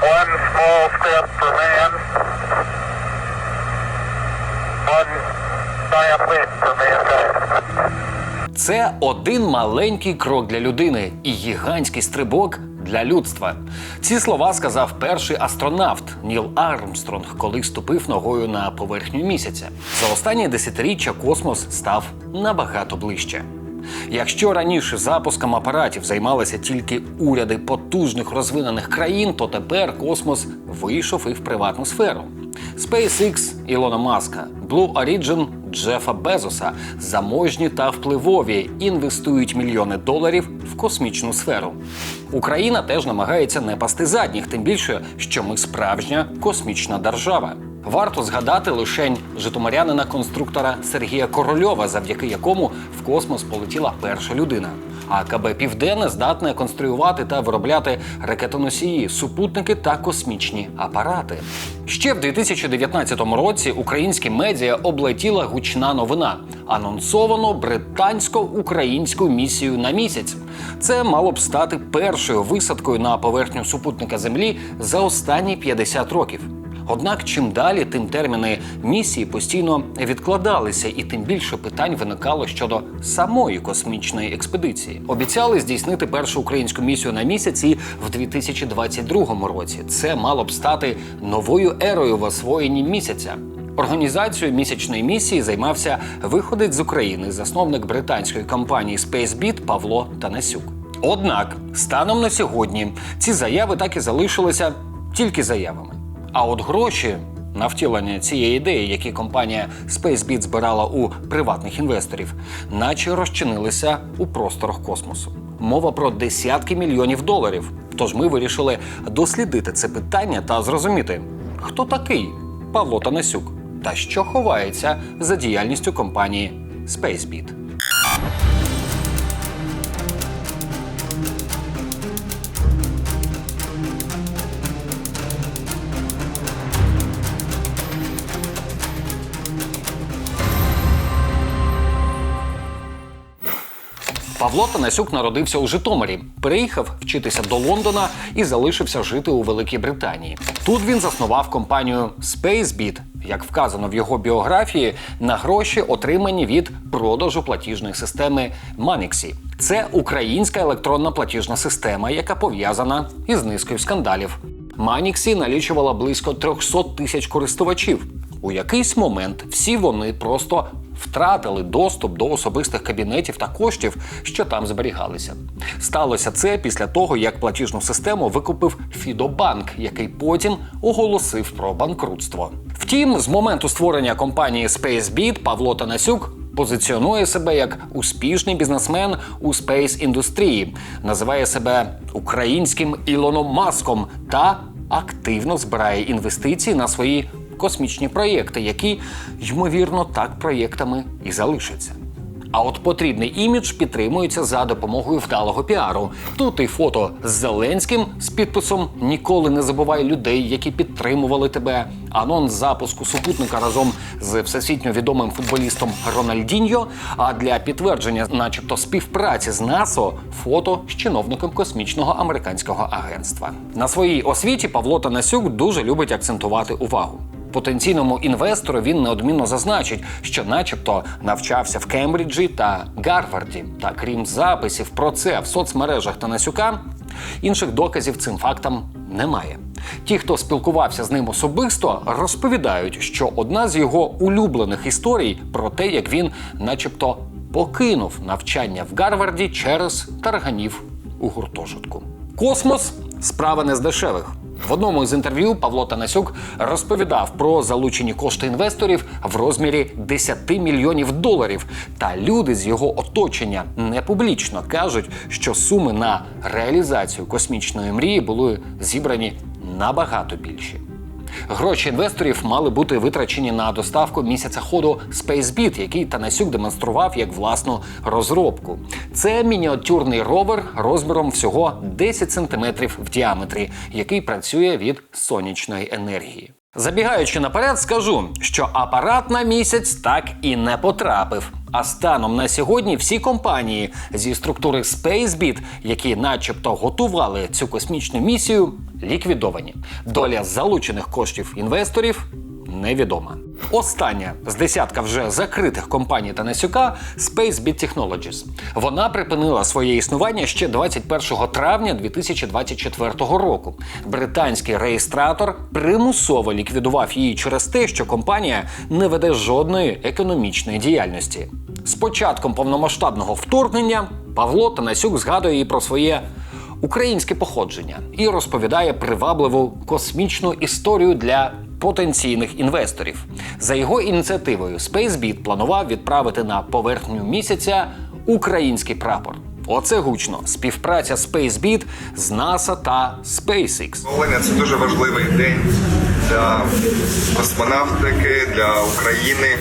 One small step for man. One giant leap for mankind. Це один маленький крок для людини і гігантський стрибок для людства. Ці слова сказав перший астронавт Ніл Армстронг, коли ступив ногою на поверхню місяця. За останні десятиріччя космос став набагато ближче. Якщо раніше запуском апаратів займалися тільки уряди потужних розвинених країн, то тепер космос вийшов і в приватну сферу. SpaceX Ілона Маска, Blue Origin Джефа Безоса заможні та впливові інвестують мільйони доларів в космічну сферу. Україна теж намагається не пасти задніх, тим більше, що ми справжня космічна держава. Варто згадати лишень житомирянина конструктора Сергія Корольова, завдяки якому в космос полетіла перша людина. А КБ Південне здатне конструювати та виробляти ракетоносії, супутники та космічні апарати. Ще в 2019 році українські медіа облетіла гучна новина. Анонсовано британсько-українську місію на місяць. Це мало б стати першою висадкою на поверхню супутника Землі за останні 50 років. Однак, чим далі, тим терміни місії постійно відкладалися, і тим більше питань виникало щодо самої космічної експедиції. Обіцяли здійснити першу українську місію на місяці в 2022 році. Це мало б стати новою ерою в освоєнні місяця. Організацією місячної місії займався виходець з України, засновник британської компанії SpaceBeat Павло Танасюк. Однак, станом на сьогодні ці заяви так і залишилися тільки заявами. А от гроші на втілення цієї ідеї, які компанія SpaceBeat збирала у приватних інвесторів, наче розчинилися у просторах космосу. Мова про десятки мільйонів доларів. Тож ми вирішили дослідити це питання та зрозуміти, хто такий Павло Танасюк та що ховається за діяльністю компанії SpaceBeat. Павло Танасюк народився у Житомирі, переїхав вчитися до Лондона і залишився жити у Великій Британії. Тут він заснував компанію SpaceBeat, як вказано в його біографії, на гроші, отримані від продажу платіжної системи Manixi. Це українська електронна платіжна система, яка пов'язана із низкою скандалів. Manixi налічувала близько 300 тисяч користувачів. У якийсь момент всі вони просто втратили доступ до особистих кабінетів та коштів, що там зберігалися. Сталося це після того, як платіжну систему викупив Фідобанк, який потім оголосив про банкрутство. Втім, з моменту створення компанії SpaceBeat Павло Танасюк позиціонує себе як успішний бізнесмен у спейс індустрії, називає себе українським Ілоном Маском та активно збирає інвестиції на свої космічні проєкти, які, ймовірно, так проєктами і залишаться. А от потрібний імідж підтримується за допомогою вдалого піару. Тут і фото з Зеленським з підписом Ніколи не забувай людей, які підтримували тебе. Анонс запуску супутника разом з всесвітньо відомим футболістом Рональдіньо. А для підтвердження, начебто, співпраці з НАСО, фото з чиновником космічного американського агентства. На своїй освіті Павло Танасюк дуже любить акцентувати увагу. Потенційному інвестору він неодмінно зазначить, що, начебто, навчався в Кембриджі та Гарварді. Та крім записів про це в соцмережах Танасюка, інших доказів цим фактам немає. Ті, хто спілкувався з ним особисто, розповідають, що одна з його улюблених історій про те, як він, начебто, покинув навчання в Гарварді через тарганів у гуртожитку. Космос справа не з дешевих. В одному з інтерв'ю Павло Танасюк розповідав про залучені кошти інвесторів в розмірі 10 мільйонів доларів. Та люди з його оточення не публічно кажуть, що суми на реалізацію космічної мрії були зібрані набагато більші. Гроші інвесторів мали бути витрачені на доставку місяця ходу SpaceBit, який Танасюк демонстрував як власну розробку. Це мініатюрний ровер розміром всього 10 см в діаметрі, який працює від сонячної енергії. Забігаючи наперед, скажу, що апарат на місяць так і не потрапив. А станом на сьогодні всі компанії зі структури SpaceBit, які начебто готували цю космічну місію, ліквідовані. Доля залучених коштів інвесторів невідома. Остання з десятка вже закритих компаній Танасюка SpaceBit Technologies. Вона припинила своє існування ще 21 травня 2024 року. Британський реєстратор примусово ліквідував її через те, що компанія не веде жодної економічної діяльності. З початком повномасштабного вторгнення Павло Танасюк згадує і про своє українське походження і розповідає привабливу космічну історію для потенційних інвесторів. За його ініціативою SpaceBit планував відправити на поверхню місяця український прапор. Оце гучно. Співпраця SpaceBit з NASA та SpaceX. Оленя це дуже важливий день для космонавтики, для України.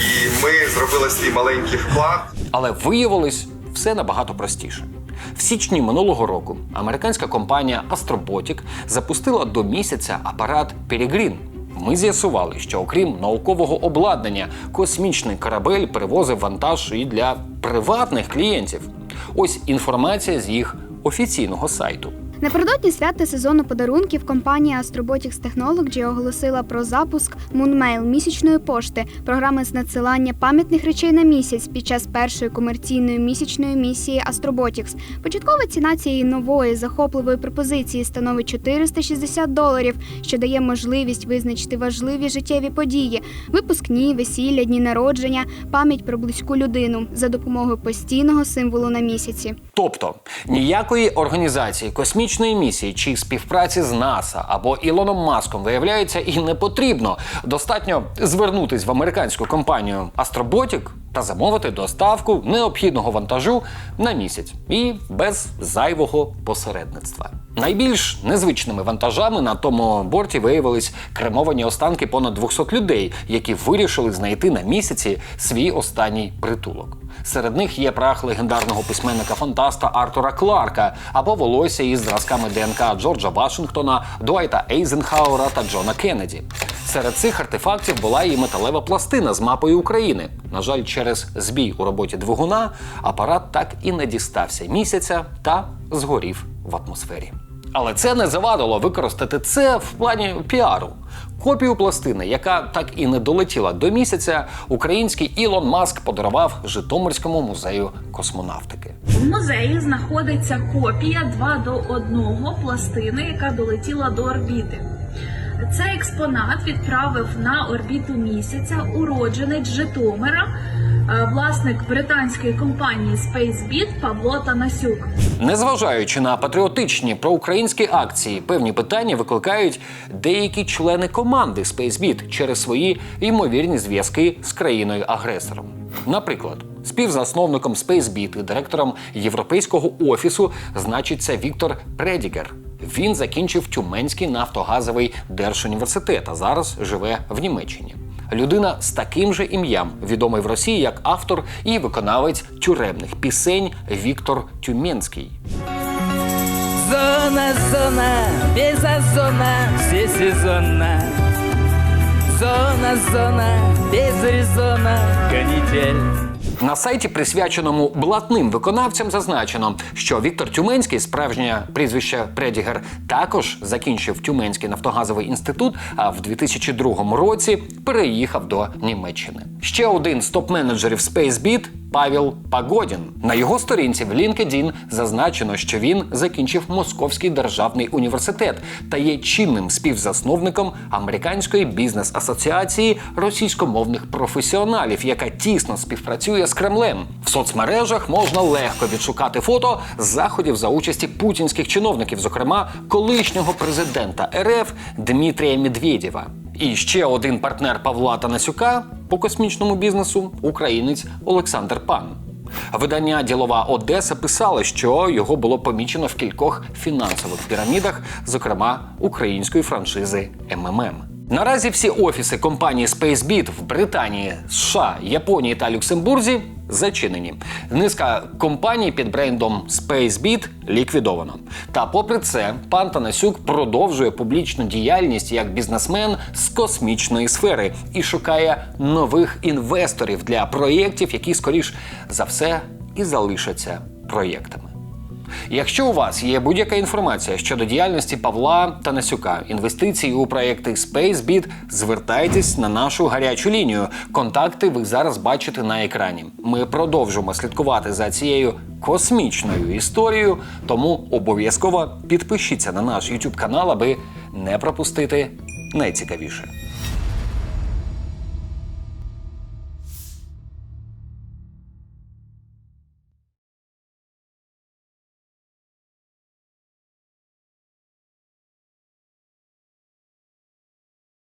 І ми зробили свій маленький вклад. Але виявилось все набагато простіше. В січні минулого року американська компанія Astrobotic запустила до місяця апарат Peregrine. Ми з'ясували, що окрім наукового обладнання, космічний корабель перевозив вантаж і для приватних клієнтів. Ось інформація з їх офіційного сайту. Напередодні свята сезону подарунків компанія Astrobotics Technology оголосила про запуск Moonmail місячної пошти, програми з надсилання пам'ятних речей на місяць під час першої комерційної місячної місії Astrobotics. Початкова ціна цієї нової захопливої пропозиції становить 460 доларів, що дає можливість визначити важливі життєві події: випускні, весілля, дні народження, пам'ять про близьку людину за допомогою постійного символу на місяці. Тобто ніякої організації космічної місії чи співпраці з НАСА або Ілоном Маском виявляється і не потрібно. Достатньо звернутись в американську компанію Astrobotic та замовити доставку необхідного вантажу на місяць і без зайвого посередництва. Найбільш незвичними вантажами на тому борті виявились кремовані останки понад 200 людей, які вирішили знайти на місяці свій останній притулок. Серед них є прах легендарного письменника фантаста Артура Кларка або волосся із зразками ДНК Джорджа Вашингтона, Дуайта Ейзенхауера та Джона Кеннеді. Серед цих артефактів була і металева пластина з мапою України. На жаль, через збій у роботі двигуна апарат так і не дістався місяця та згорів в атмосфері. Але це не завадило використати це в плані піару. Копію пластини, яка так і не долетіла до місяця, український Ілон Маск подарував Житомирському музею космонавтики. В музеї знаходиться копія 2 до 1 пластини, яка долетіла до орбіти. Цей експонат відправив на орбіту місяця уродженець Житомира, е, власник британської компанії SpaceBit Павло Танасюк. Незважаючи на патріотичні проукраїнські акції, певні питання викликають деякі члени команди SpaceBit через свої ймовірні зв'язки з країною-агресором. Наприклад, співзасновником SpaceBit і директором європейського офісу значиться Віктор Предігер. Він закінчив Тюменський нафтогазовий держуніверситет, а зараз живе в Німеччині. Людина з таким же ім'ям, відомий в Росії як автор і виконавець тюремних пісень Віктор Тюменський. Зона, зона, безозона, всесезонна. Зона, зона, без резона, канитель. На сайті, присвяченому блатним виконавцям, зазначено, що Віктор Тюменський, справжнє прізвище Предігер, також закінчив Тюменський нафтогазовий інститут, а в 2002 році переїхав до Німеччини. Ще один з топ-менеджерів SpaceBit – Павел Пагодін. На його сторінці в LinkedIn зазначено, що він закінчив Московський державний університет та є чинним співзасновником американської бізнес-асоціації російськомовних професіоналів, яка тісно співпрацює з Кремлем. В соцмережах можна легко відшукати фото з заходів за участі путінських чиновників, зокрема колишнього президента РФ Дмитрія Медведєва. І ще один партнер Павла Танасюка по космічному бізнесу українець Олександр Пан. Видання Ділова Одеса писало, що його було помічено в кількох фінансових пірамідах, зокрема української франшизи МММ. Наразі всі офіси компанії SpaceBit в Британії, США, Японії та Люксембурзі зачинені. Низка компаній під брендом SpaceBit ліквідовано. Та попри це, пан Танасюк продовжує публічну діяльність як бізнесмен з космічної сфери і шукає нових інвесторів для проєктів, які скоріш за все і залишаться проєктами. Якщо у вас є будь-яка інформація щодо діяльності Павла Танасюка, інвестицій у проекти SpaceBit, звертайтесь на нашу гарячу лінію. Контакти ви зараз бачите на екрані. Ми продовжимо слідкувати за цією космічною історією, тому обов'язково підпишіться на наш YouTube канал, аби не пропустити найцікавіше.